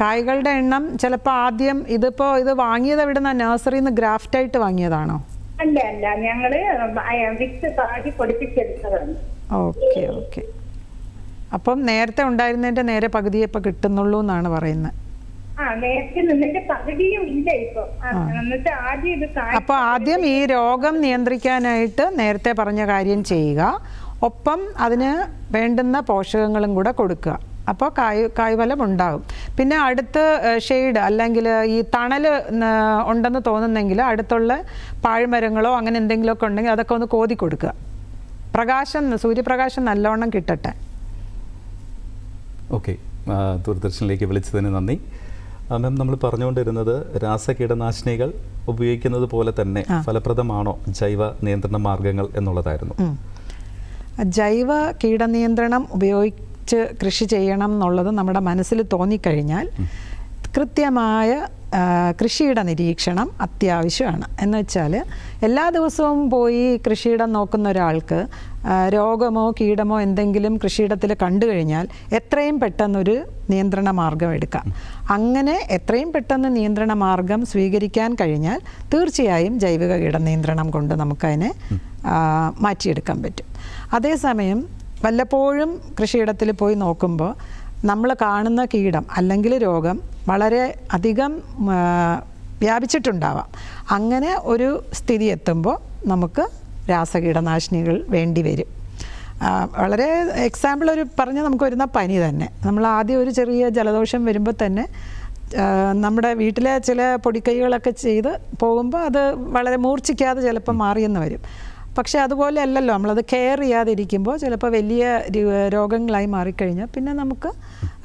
കായ്കളുടെ എണ്ണം ചിലപ്പോൾ ആദ്യം ഇതിപ്പോൾ ഇത് വാങ്ങിയത് എവിടെ നിന്നാണ് നഴ്സറിയിൽ നിന്ന് ഗ്രാഫ്റ്റായിട്ട് വാങ്ങിയതാണോ? അല്ല അല്ല. ഞങ്ങൾ വിത്ത് പാടി പൊടിപ്പിച്ചെടുത്തതാണ്. Okay okay. അപ്പം നേരത്തെ ഉണ്ടായിരുന്നതിന്റെ നേരെ പകുതിയെ ഇപ്പൊ കിട്ടുന്നുള്ളൂ എന്നാണ് പറയുന്നത്. അപ്പൊ ആദ്യം ഈ രോഗം നിയന്ത്രിക്കാനായിട്ട് നേരത്തെ പറഞ്ഞ കാര്യം ചെയ്യുക. ഒപ്പം അതിന് വേണ്ടുന്ന പോഷകങ്ങളും കൂടെ കൊടുക്കുക. അപ്പോൾ കായ് കായ്ഫലം ഉണ്ടാകും. പിന്നെ അടുത്ത് ഷെയ്ഡ് അല്ലെങ്കിൽ ഈ തണൽ ഉണ്ടെന്ന് തോന്നുന്നെങ്കിൽ അടുത്തുള്ള പാഴ്മരങ്ങളോ അങ്ങനെ എന്തെങ്കിലുമൊക്കെ ഉണ്ടെങ്കിൽ അതൊക്കെ ഒന്ന് കോതി കൊടുക്കുക. പ്രകാശം സൂര്യപ്രകാശം നല്ലോണം കിട്ടട്ടെ. ഓക്കെ. ദൂരദർശനിലേക്ക് വിളിച്ചതിന് നന്ദി. മാം നമ്മൾ പറഞ്ഞുകൊണ്ടിരുന്നത് രാസകീടനാശിനികൾ ഉപയോഗിക്കുന്നത് പോലെ തന്നെ ഫലപ്രദമാണോ ജൈവ നിയന്ത്രണ മാർഗങ്ങൾ എന്നുള്ളതായിരുന്നു? ജൈവ കീടനിയന്ത്രണം ഉപയോഗിച്ച് കൃഷി ചെയ്യണം എന്നുള്ളത് നമ്മുടെ മനസ്സിൽ തോന്നിക്കഴിഞ്ഞാൽ കൃത്യമായ കൃഷിയുടെ നിരീക്ഷണം അത്യാവശ്യമാണ്. എന്ന് വെച്ചാൽ എല്ലാ ദിവസവും പോയി കൃഷിയിടം നോക്കുന്ന ഒരാൾക്ക് രോഗമോ കീടമോ എന്തെങ്കിലും കൃഷിയിടത്തിൽ കണ്ടു കഴിഞ്ഞാൽ എത്രയും പെട്ടെന്നൊരു നിയന്ത്രണ മാർഗം എടുക്കാം. അങ്ങനെ എത്രയും പെട്ടെന്ന് നിയന്ത്രണ മാർഗം സ്വീകരിക്കാൻ കഴിഞ്ഞാൽ തീർച്ചയായും ജൈവിക കീട നിയന്ത്രണം കൊണ്ട് നമുക്കതിനെ മാറ്റിയെടുക്കാൻ പറ്റും. അതേസമയം വല്ലപ്പോഴും കൃഷിയിടത്തിൽ പോയി നോക്കുമ്പോൾ നമ്മൾ കാണുന്ന കീടം അല്ലെങ്കിൽ രോഗം വളരെ അധികം വ്യാപിച്ചിട്ടുണ്ടാവാം. അങ്ങനെ ഒരു സ്ഥിതി എത്തുമ്പോൾ നമുക്ക് രാസകീടനാശിനികൾ വേണ്ടി വരും. വളരെ എക്സാമ്പിൾ ഒരു പറഞ്ഞാൽ നമുക്ക് വരുന്ന പനി തന്നെ. നമ്മൾ ആദ്യം ഒരു ചെറിയ ജലദോഷം വരുമ്പോൾ തന്നെ നമ്മുടെ വീട്ടിലെ ചില പൊടിക്കൈകളൊക്കെ ചെയ്ത് പോകുമ്പോൾ അത് വളരെ മൂർച്ഛിക്കാതെ ചിലപ്പോൾ മാറിയെന്ന് വരും. പക്ഷേ അതുപോലെ അല്ലല്ലോ നമ്മളത് കെയർ ചെയ്യാതിരിക്കുമ്പോൾ ചിലപ്പോൾ വലിയ രോഗങ്ങളായി മാറിക്കഴിഞ്ഞാൽ പിന്നെ നമുക്ക്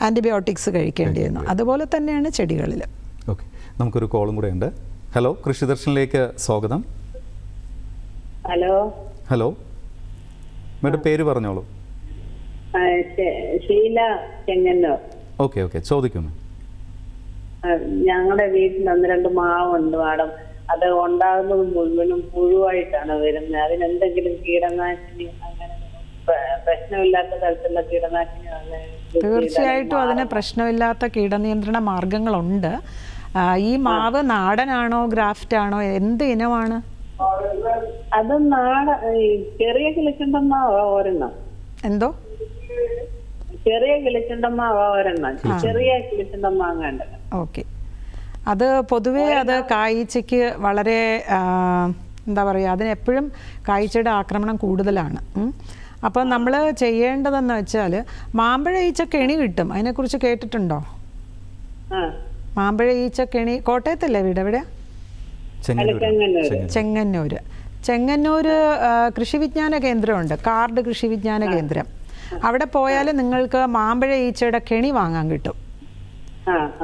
ആന്റിബയോട്ടിക്സ് കഴിക്കേണ്ടി വരുന്നു അതുപോലെ തന്നെയാണ് ചെടികളിൽ ഓക്കെ. നമുക്കൊരു കോളും കൂടെ ഉണ്ട്. ഹലോ കൃഷിദർശനിലേക്ക് സ്വാഗതം. ഹലോ. ഹലോ. മേഡം പേര് പറഞ്ഞോളൂ. ഷീല ചെങ്ങന്നൂർ. Okay okay. ചോദിക്കുന്നു ഞങ്ങളുടെ വീട്ടിൽ ഒന്ന് രണ്ട് മാവുണ്ട് മാഡം അത് ഉണ്ടാകുന്നത് മുഴുവനും പുഴുവായിട്ടാണ് വരുന്നത്. അതിനെന്തെങ്കിലും കീടനാശിനി അങ്ങനെ പ്രശ്നമില്ലാത്ത തരത്തിലുള്ള കീടനാശിനി തീർച്ചയായിട്ടും അതിന് പ്രശ്നമില്ലാത്ത കീടനിയന്ത്രണ മാർഗങ്ങളുണ്ട്. ഈ മാവ് നാടനാണോ ഗ്രാഫ്റ്റ് ആണോ എന്ത് ഇനമാണ്? അത് നാടൻ ചെറിയ കിളിച്ചുണ്ടമാവ ഒരെണ്ണം. എന്തോ? ചെറിയ കിളിച്ചുണ്ടെന്നാവാ ഒരെണ്ണം. ചെറിയ കിളിച്ചുണ്ടെന്നാങ്ങാണ്ട് ഓക്കെ. അത് പൊതുവേ അത് കായ്ച്ചയ്ക്ക് വളരെ എന്താ പറയുക അതിനെപ്പോഴും കായ്ച്ചയുടെ ആക്രമണം കൂടുതലാണ്. അപ്പം അപ്പോൾ നമ്മൾ ചെയ്യേണ്ടതെന്ന് വെച്ചാൽ മാമ്പഴ ഈച്ച കെണി കിട്ടും. അതിനെക്കുറിച്ച് കേട്ടിട്ടുണ്ടോ? മാമ്പഴ ഈച്ച കെണി കോട്ടയത്തല്ലേ വീട് എവിടെ ചെങ്ങന്നൂർ ചെങ്ങന്നൂര്. ചെങ്ങന്നൂർ. കൃഷി വിജ്ഞാന കേന്ദ്രമുണ്ട്. കാർഡ് കൃഷി വിജ്ഞാന കേന്ദ്രം. അവിടെ പോയാൽ നിങ്ങൾക്ക് മാമ്പഴ ഈച്ചയുടെ കെണി വാങ്ങാൻ കിട്ടും.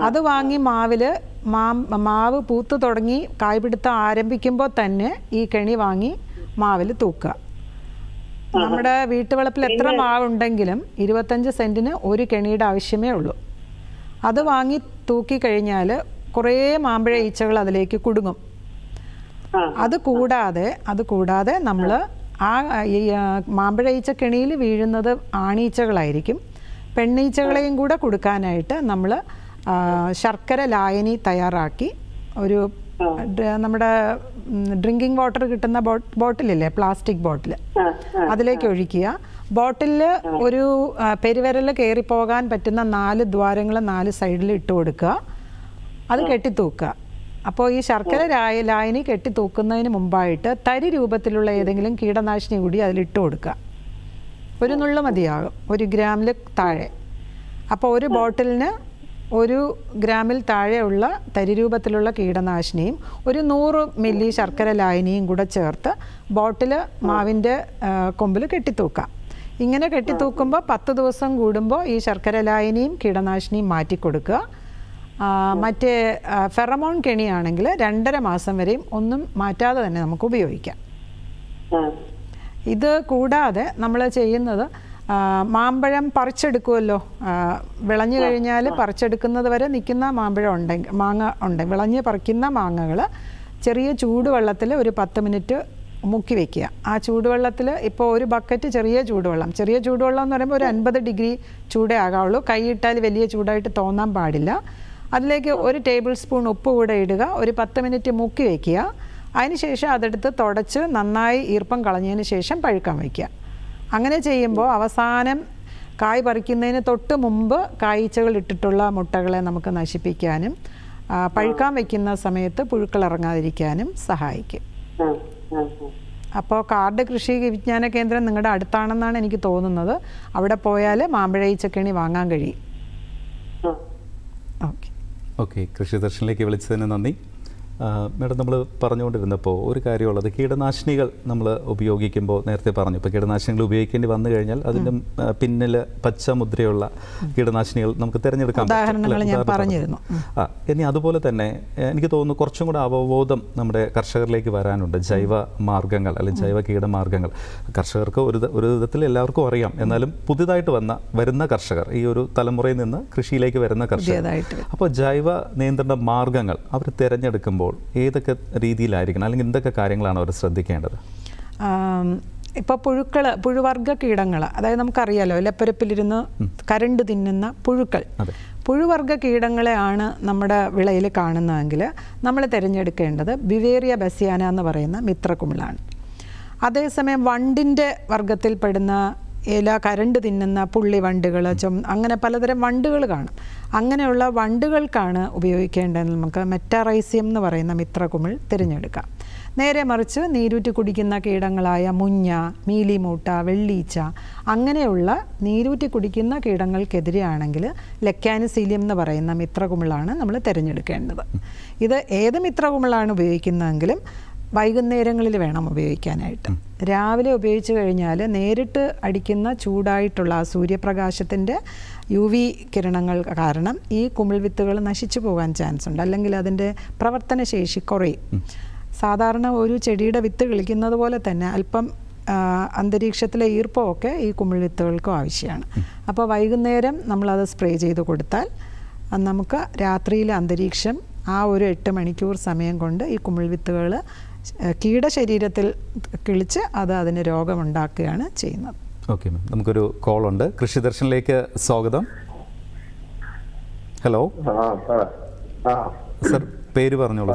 അത് വാങ്ങി മാവിൽ മാം മാവ് പൂത്ത് തുടങ്ങി കായ്പിടുത്തം ആരംഭിക്കുമ്പോൾ തന്നെ ഈ കെണി വാങ്ങി മാവിൽ തൂക്കുക. നമ്മുടെ വീട്ടുവളപ്പിൽ എത്ര മാവുണ്ടെങ്കിലും ഇരുപത്തഞ്ച് സെന്റിന് ഒരു കെണിയുടെ ആവശ്യമേ ഉള്ളൂ. അത് വാങ്ങി തൂക്കി കഴിഞ്ഞാൽ കുറേ മാമ്പഴ ഈച്ചകൾ അതിലേക്ക് കുടുങ്ങും. അത് കൂടാതെ അത് കൂടാതെ നമ്മൾ ആ ആ, മാമ്പഴ ഈച്ച കെണിയിൽ വീഴുന്നത് ആണീച്ചകളായിരിക്കും. പെണ്ണീച്ചകളെയും കൂടെ കൊടുക്കാനായിട്ട് നമ്മൾ ശർക്കര ലായനി തയ്യാറാക്കി. ഒരു നമ്മുടെ ഡ്രിങ്കിങ് വാട്ടർ കിട്ടുന്ന ബോട്ട് ബോട്ടിലില്ലേ പ്ലാസ്റ്റിക് ബോട്ടിൽ അതിലേക്ക് ഒഴിക്കുക. ബോട്ടിലിൽ ഒരു പെരുവരൽ കയറി പോകാൻ പറ്റുന്ന നാല് ദ്വാരങ്ങൾ നാല് സൈഡിൽ ഇട്ട് കൊടുക്കുക. അത് കെട്ടിത്തൂക്കുക. അപ്പോൾ ഈ ശർക്കര രായ ലായനി കെട്ടിത്തൂക്കുന്നതിന് മുമ്പായിട്ട് തരി രൂപത്തിലുള്ള ഏതെങ്കിലും കീടനാശിനി കൂടി അതിലിട്ട് കൊടുക്കുക. ഒരു നുള്ളു മതിയാകും. ഒരു ഗ്രാമിൽ താഴെ. അപ്പോൾ ഒരു ബോട്ടിലിന് ഒരു ഗ്രാമിൽ താഴെയുള്ള തരി രൂപത്തിലുള്ള കീടനാശിനിയും ഒരു നൂറ് മില്ലി ശർക്കര ലായനിയും കൂടെ ചേർത്ത് ബോട്ടിൽ മാവിന്റെ കൊമ്പിൽ കെട്ടിത്തൂക്കാം. ഇങ്ങനെ കെട്ടിത്തൂക്കുമ്പോൾ പത്ത് ദിവസം കൂടുമ്പോൾ ഈ ശർക്കര ലായനിയും കീടനാശിനിയും മാറ്റിക്കൊടുക്കുക. മറ്റേ ഫെറമോൺ കെണിയാണെങ്കിൽ രണ്ടര മാസം വരെയും ഒന്നും മാറ്റാതെ തന്നെ നമുക്ക് ഉപയോഗിക്കാം. ഇത് കൂടാതെ നമ്മൾ ചെയ്യുന്നത് മാമ്പഴം പറിച്ചെടുക്കുമല്ലോ വിളഞ്ഞു കഴിഞ്ഞാൽ പറിച്ചെടുക്കുന്നത് വരെ നിൽക്കുന്ന മാമ്പഴം ഉണ്ടെങ്കിൽ മാങ്ങ ഉണ്ട്. വിളഞ്ഞ് പറിക്കുന്ന മാങ്ങകൾ ചെറിയ ചൂടുവെള്ളത്തിൽ ഒരു പത്ത് മിനിറ്റ് മുക്കി വെക്കുക. ആ ചൂടുവെള്ളത്തിൽ ഇപ്പോൾ ഒരു ബക്കറ്റ് ചെറിയ ചൂടുവെള്ളം. ചെറിയ ചൂടുവെള്ളം എന്ന് പറയുമ്പോൾ ഒരു അൻപത് ഡിഗ്രി ചൂടേ ആകാവുള്ളൂ. കൈയിട്ടാൽ വലിയ ചൂടായിട്ട് തോന്നാൻ പാടില്ല. അതിലേക്ക് ഒരു ടേബിൾ സ്പൂൺ ഉപ്പ് കൂടെ ഇടുക. ഒരു പത്ത് മിനിറ്റ് മുക്കി വയ്ക്കുക അതിനുശേഷം അതെടുത്ത് തുടച്ച് നന്നായി ഈർപ്പം കളഞ്ഞതിന് ശേഷം പഴുക്കാൻ വയ്ക്കുക അങ്ങനെ ചെയ്യുമ്പോൾ അവസാനം കായ് പറിക്കുന്നതിന് തൊട്ട് മുമ്പ് കായ്ച്ചകൾ ഇട്ടിട്ടുള്ള മുട്ടകളെ നമുക്ക് നശിപ്പിക്കാനും പഴുക്കാൻ വയ്ക്കുന്ന സമയത്ത് പുഴുക്കൾ ഇറങ്ങാതിരിക്കാനും സഹായിക്കും. അപ്പോൾ കാർഡ് കൃഷി വിജ്ഞാന കേന്ദ്രം നിങ്ങളുടെ അടുത്താണെന്നാണ് എനിക്ക് തോന്നുന്നത്. അവിടെ പോയാൽ മാമ്പഴ ഈച്ചക്കണി വാങ്ങാൻ കഴിയും. ഓക്കെ. ഓക്കെ കൃഷി ദർശനിലേക്ക് വിളിച്ചതിന് നന്ദി. മാഡം നമ്മൾ പറഞ്ഞുകൊണ്ടിരുന്നപ്പോൾ ഒരു കാര്യമുള്ളത് കീടനാശിനികൾ നമ്മൾ ഉപയോഗിക്കുമ്പോൾ നേരത്തെ പറഞ്ഞു. ഇപ്പോൾ കീടനാശിനികൾ ഉപയോഗിക്കേണ്ടി വന്നു കഴിഞ്ഞാൽ അതിന്റെ പിന്നിൽ പച്ച മുദ്രയുള്ള കീടനാശിനികൾ നമുക്ക് തിരഞ്ഞെടുക്കാം പറഞ്ഞിരുന്നു. ആ ഇനി അതുപോലെ തന്നെ എനിക്ക് തോന്നുന്നു കുറച്ചും കൂടെ അവബോധം നമ്മുടെ കർഷകരിലേക്ക് വരാനുണ്ട്. ജൈവ മാർഗങ്ങൾ അല്ലെങ്കിൽ ജൈവ കീടമാർഗങ്ങൾ. കർഷകർക്ക് ഒരു ഒരു വിധത്തിൽ എല്ലാവർക്കും അറിയാം. എന്നാലും പുതിയതായിട്ട് വന്ന വരുന്ന കർഷകർ ഈ ഒരു തലമുറയിൽ നിന്ന് കൃഷിയിലേക്ക് വരുന്ന കർഷകർ അപ്പോൾ ജൈവ നിയന്ത്രണ മാർഗങ്ങൾ അവർ തിരഞ്ഞെടുക്കുമ്പോൾ ഏതൊക്കെ രീതിയിലായിരിക്കണം? അല്ലെങ്കിൽ എന്തൊക്കെ കാര്യങ്ങളാണ് അവർ ശ്രദ്ധിക്കേണ്ടത്? ഇപ്പോൾ പുഴുക്കൾ പുഴുവർഗ കീടങ്ങൾ അതായത് നമുക്കറിയാലോ ലെപ്പരപ്പിലിരുന്ന് കരണ്ട് തിന്നുന്ന പുഴുക്കൾ. പുഴുവർഗ പുഴുവർഗ കീടങ്ങളെ ആണ് നമ്മുടെ വിളയിൽ കാണുന്നതെങ്കിൽ നമ്മൾ തിരഞ്ഞെടുക്കേണ്ടത് ബിവേറിയ ബസിയാന എന്ന് പറയുന്ന മിത്രകുമിളാണ്. അതേസമയം വണ്ടിന്റെ വർഗത്തിൽപ്പെടുന്ന ഇല കരണ്ട് തിന്നുന്ന പുള്ളി വണ്ടുകൾ ചും അങ്ങനെ പലതരം വണ്ടുകൾ കാണും. അങ്ങനെയുള്ള വണ്ടുകൾക്കാണ് ഉപയോഗിക്കേണ്ടത് നമുക്ക് മെറ്റാറൈസിയം എന്ന് പറയുന്ന മിത്രകുമിൾ തിരഞ്ഞെടുക്കാം. നേരെ മറിച്ച് നീരൂറ്റി കുടിക്കുന്ന കീടങ്ങളായ മുഞ്ഞ മീലിമൂട്ട വെള്ളീച്ച അങ്ങനെയുള്ള നീരൂറ്റി കുടിക്കുന്ന കീടങ്ങൾക്കെതിരെയാണെങ്കിൽ ലെക്കാനിസീലിയം എന്ന് പറയുന്ന മിത്രകുമിളാണ് നമ്മൾ തിരഞ്ഞെടുക്കേണ്ടത്. ഇത് ഏത് മിത്രകുമിളാണ് ഉപയോഗിക്കുന്നതെങ്കിലും വൈകുന്നേരങ്ങളിൽ വേണം ഉപയോഗിക്കാനായിട്ട്. രാവിലെ ഉപയോഗിച്ച് കഴിഞ്ഞാൽ നേരിട്ട് അടിക്കുന്ന ചൂടായിട്ടുള്ള ആ സൂര്യപ്രകാശത്തിന്റെ യു വി കിരണങ്ങൾ കാരണം ഈ കുമിൾ വിത്തുകൾ നശിച്ചു പോകാൻ ചാൻസ് ഉണ്ട്. അല്ലെങ്കിൽ അതിന്റെ പ്രവർത്തനശേഷി കുറയും. സാധാരണ ഒരു ചെടിയുടെ വിത്ത് കിളിക്കുന്നത് പോലെ തന്നെ അല്പം അന്തരീക്ഷത്തിലെ ഈർപ്പമൊക്കെ ഈ കുമിൾ വിത്തുകൾക്കും ആവശ്യമാണ്. അപ്പോൾ വൈകുന്നേരം നമ്മളത് സ്പ്രേ ചെയ്ത് കൊടുത്താൽ നമുക്ക് രാത്രിയിലെ അന്തരീക്ഷം ആ ഒരു എട്ട് മണിക്കൂർ സമയം കൊണ്ട് ഈ കുമിൾ വിത്തുകൾ കീടശരീരത്തിൽ കിളിച്ച് അത് അതിന് രോഗമുണ്ടാക്കുകയാണ് ചെയ്യുന്നത്. ഓക്കെ മാം നമുക്കൊരു കോൾ ഉണ്ട്. കൃഷി ദർശനിലേക്ക് സ്വാഗതം. ഹലോ ആ സർ പേര് പറഞ്ഞോളൂ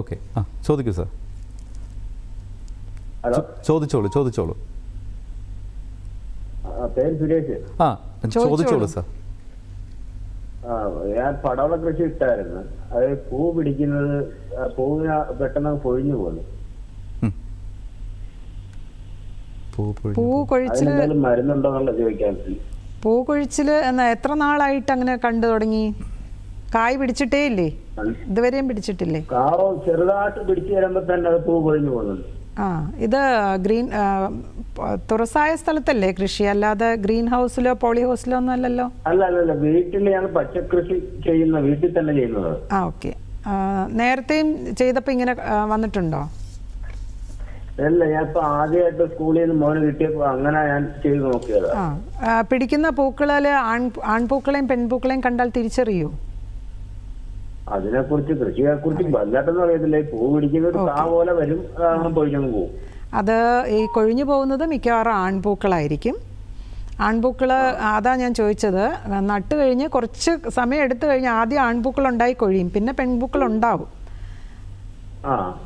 ഓക്കെ ആ ചോദിക്കൂ സർ ചോദിച്ചോളൂ ചോദിച്ചോളൂ. ആ, ചോദിച്ചോളൂ. സാർ ഞാൻ പടവള കൃഷി ഇട്ടായിരുന്നു. അത് പൂ പിടിക്കുന്നത് പൂവിന് പെട്ടെന്ന് പൊഴിഞ്ഞു പോകുന്നു. പൂ കൊഴിച്ചിൽ പൂ കൊഴിച്ചിൽ അതിനെന്തായാലും മരുന്നുണ്ടോ എന്നുള്ള ചോദിക്കാൻ പൂ കൊഴിച്ചിൽ എന്നാ എത്ര നാളായിട്ട് അങ്ങനെ കണ്ടു തുടങ്ങി? കായ് പിടിച്ചിട്ടേ ഇല്ലേ ഇതുവരെയും പിടിച്ചിട്ടില്ലേ? കാറോ ചെറുതായിട്ട് പിടിച്ചു വരുമ്പോ തന്നെ അത് പൂ കൊഴിഞ്ഞു പോകുന്നുണ്ട്. ആ ഇത് ഗ്രീൻ തുറസായ സ്ഥലത്തല്ലേ കൃഷി? അല്ലാതെ ഗ്രീൻ ഹൗസിലോ പോളി ഹൗസിലോ ഒന്നും അല്ലല്ലോ? അല്ല അല്ല വീട്ടിലെയാണ് പച്ചക്കൃഷി ചെയ്യുന്ന വീട്ടിൽ തന്നെ ചെയ്യുന്നത്. ആ ഓക്കെ. നേരത്തെയും ചെയ്തപ്പോൾ ഇങ്ങനെ വന്നിട്ടുണ്ടോ? അല്ല ഞാൻ ഇപ്പൊ ആദ്യമായിട്ട് സ്കൂളിൽ നിന്ന് മോന് കിട്ടിയപ്പോ അങ്ങനെ ഞാൻ ചെയ്ത് നോക്കിയത്. പിടിക്കുന്ന പൂക്കളിൽ ആൺ ആൺപൂക്കളെയും പെൺപൂക്കളെയും കണ്ടാൽ തിരിച്ചറിയൂ? അതിനെ കുറിച്ച് കൃഷിയെ കുറിച്ച് വല്ലാട്ടൊന്നും അറിയത്തില്ല. ഈ പൂ പിടിക്കുന്നത് കാ പോലെ വരും പൊഴിഞ്ഞങ്ങ് പോകും അത് ഈ കൊഴിഞ്ഞു പോകുന്നത് മിക്കവാറും ആൺപൂക്കളായിരിക്കും. ആൺപൂക്കൾ അതാ ഞാൻ ചോദിച്ചത്. നട്ട് കഴിഞ്ഞ് കുറച്ച് സമയം എടുത്തു കഴിഞ്ഞ് ആദ്യം ആൺപൂക്കൾ ഉണ്ടായി കൊഴിയും പിന്നെ പെൺപൂക്കൾ ഉണ്ടാവും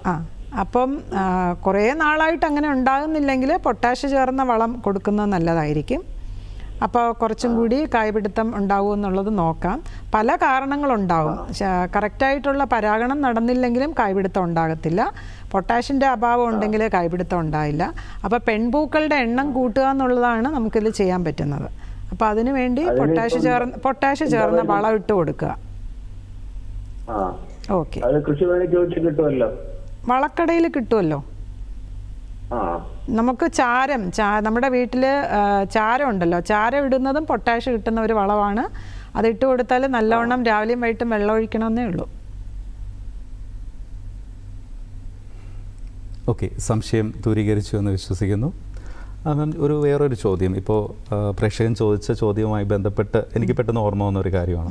ആ. അപ്പം കുറേ നാളായിട്ട് അങ്ങനെ ഉണ്ടാകുന്നില്ലെങ്കിൽ പൊട്ടാഷ് ചേർന്ന വളം കൊടുക്കുന്നത് നല്ലതായിരിക്കും. അപ്പോൾ കുറച്ചും കൂടി കായ്പിടുത്തം ഉണ്ടാവും എന്നുള്ളത് നോക്കാം. പല കാരണങ്ങളുണ്ടാവും. കറക്റ്റായിട്ടുള്ള പരാഗണം നടന്നില്ലെങ്കിലും കായ്പിടുത്തം ഉണ്ടാകത്തില്ല. പൊട്ടാഷിന്റെ അഭാവം ഉണ്ടെങ്കിൽ കായ്പിടുത്തം ഉണ്ടായില്ല. അപ്പോൾ പെൺപൂക്കളുടെ എണ്ണം കൂട്ടുക എന്നുള്ളതാണ് നമുക്കിത് ചെയ്യാൻ പറ്റുന്നത്. അപ്പോൾ അതിനു വേണ്ടി പൊട്ടാഷ് ചേർന്ന് പൊട്ടാഷ് ചേർന്ന വളം ഇട്ട് കൊടുക്കുക. ഓക്കെ. വളക്കടയിൽ കിട്ടുമല്ലോ. നമുക്ക് ചാരം ചാ നമ്മുടെ വീട്ടിൽ ചാരം ഉണ്ടല്ലോ. ചാരം ഇടുന്നതും പൊട്ടാഷ്യം കിട്ടുന്ന ഒരു വളമാണ്. അത് ഇട്ട് കൊടുത്താൽ നല്ലവണ്ണം രാവിലെയും വൈകിട്ടും വെള്ളം ഒഴിക്കണമെന്നേ ഉള്ളൂ. ഓക്കെ സംശയം ദൂരീകരിച്ചു എന്ന് വിശ്വസിക്കുന്നു. മാം ഒരു വേറൊരു ചോദ്യം. ഇപ്പോൾ പ്രേക്ഷകൻ ചോദിച്ച ചോദ്യവുമായി ബന്ധപ്പെട്ട് എനിക്ക് പെട്ടെന്ന് ഓർമ്മ വന്ന ഒരു കാര്യമാണ്.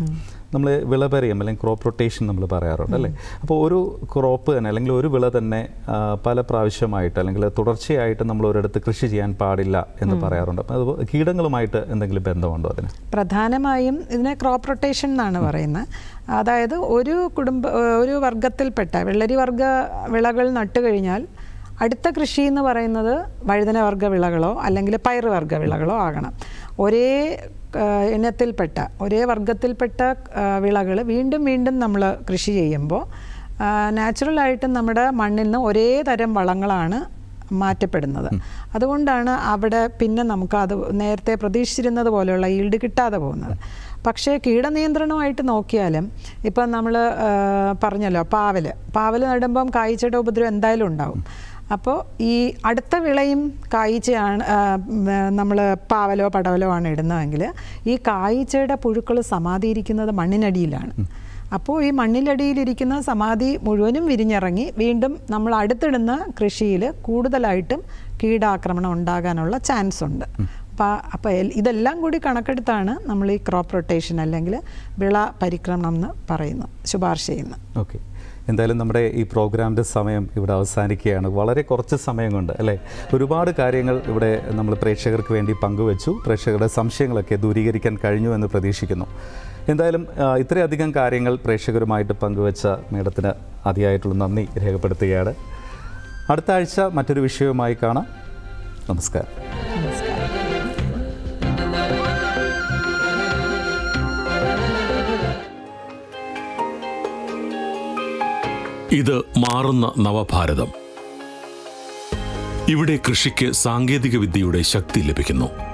നമ്മൾ വിളപരിയം അല്ലെങ്കിൽ ക്രോപ്പ് റൊട്ടേഷൻ നമ്മൾ പറയാറുണ്ട് അല്ലേ? അപ്പോൾ ഒരു ക്രോപ്പ് തന്നെ അല്ലെങ്കിൽ ഒരു വിള തന്നെ പല പ്രാവശ്യമായിട്ട് അല്ലെങ്കിൽ തുടർച്ചയായിട്ട് നമ്മൾ ഒരിടത്ത് കൃഷി ചെയ്യാൻ പാടില്ല എന്ന് പറയാറുണ്ട്. അപ്പോൾ അത് കീടങ്ങളുമായിട്ട് എന്തെങ്കിലും ബന്ധമുണ്ടോ അതിന്? പ്രധാനമായും ഇതിനെ ക്രോപ്പ് റൊട്ടേഷൻ എന്നാണ് പറയുന്നത് അതായത് ഒരു കുടുംബ ഒരു വർഗത്തിൽപ്പെട്ട വെള്ളരി വർഗ വിളകൾ നട്ടു കഴിഞ്ഞാൽ അടുത്ത കൃഷി എന്ന് പറയുന്നത് വഴുതന വർഗ വിളകളോ അല്ലെങ്കിൽ പയറ് വർഗ വിളകളോ ആകണം. ഒരേ ഇനത്തിൽപ്പെട്ട ഒരേ വർഗത്തിൽപ്പെട്ട വിളകൾ വീണ്ടും വീണ്ടും നമ്മൾ കൃഷി ചെയ്യുമ്പോൾ നാച്ചുറലായിട്ടും നമ്മുടെ മണ്ണിൽ നിന്ന് ഒരേ തരം വളങ്ങളാണ് മാറ്റപ്പെടുന്നത്. അതുകൊണ്ടാണ് അവിടെ പിന്നെ നമുക്ക് അത് നേരത്തെ പ്രതീക്ഷിച്ചിരുന്നത് പോലെയുള്ള ഈൽഡ് കിട്ടാതെ പോകുന്നത്. പക്ഷേ കീടനിയന്ത്രണമായിട്ട് നോക്കിയാലും ഇപ്പം നമ്മൾ പറഞ്ഞല്ലോ പാവൽ പാവൽ നടുമ്പം കായ്ച്ചയുടെ ഉപദ്രവം എന്തായാലും ഉണ്ടാവും. അപ്പോൾ ഈ അടുത്ത വിളയും കായ്ച്ചയാണ് നമ്മൾ പാവലോ പടവലോ ആണ് ഇടുന്നതെങ്കിൽ ഈ കായ്ച്ചയുടെ പുഴുക്കൾ സമാധിയിരിക്കുന്നത് മണ്ണിനടിയിലാണ്. അപ്പോൾ ഈ മണ്ണിലടിയിലിരിക്കുന്ന സമാധി മുഴുവനും വിരിഞ്ഞിറങ്ങി വീണ്ടും നമ്മൾ അടുത്തിടുന്ന കൃഷിയിൽ കൂടുതലായിട്ടും കീടാക്രമണം ഉണ്ടാകാനുള്ള ചാൻസ് ഉണ്ട്. അപ്പോൾ അപ്പോൾ ഇതെല്ലാം കൂടി കണക്കെടുത്താണ് നമ്മൾ ഈ ക്രോപ്പ് റൊട്ടേഷൻ അല്ലെങ്കിൽ വിള പരിക്രമണം എന്ന് പറയുന്നത് ശുപാർശ ചെയ്യുന്നത്. ഓക്കെ എന്തായാലും നമ്മുടെ ഈ പ്രോഗ്രാമിന്റെ സമയം ഇവിടെ അവസാനിക്കുകയാണ്. വളരെ കുറച്ച് സമയം കൊണ്ട് അല്ലേ? ഒരുപാട് കാര്യങ്ങൾ ഇവിടെ നമ്മൾ പ്രേക്ഷകർക്ക് വേണ്ടി പങ്കുവച്ചു. പ്രേക്ഷകരുടെ സംശയങ്ങളൊക്കെ ദൂരീകരിക്കാൻ കഴിഞ്ഞു എന്ന് പ്രതീക്ഷിക്കുന്നു. എന്തായാലും ഇത്രയധികം കാര്യങ്ങൾ പ്രേക്ഷകരുമായിട്ട് പങ്കുവച്ച മേഡത്തിന് അതിയായിട്ടുള്ള നന്ദി രേഖപ്പെടുത്തുകയാണ്. അടുത്ത ആഴ്ച മറ്റൊരു വിഷയവുമായി കാണാം. നമസ്കാരം. ഇത് മാറുന്ന നവഭാരതം. ഇവിടെ കൃഷിക്ക് സാങ്കേതികവിദ്യയുടെ ശക്തി ലഭിക്കുന്നു.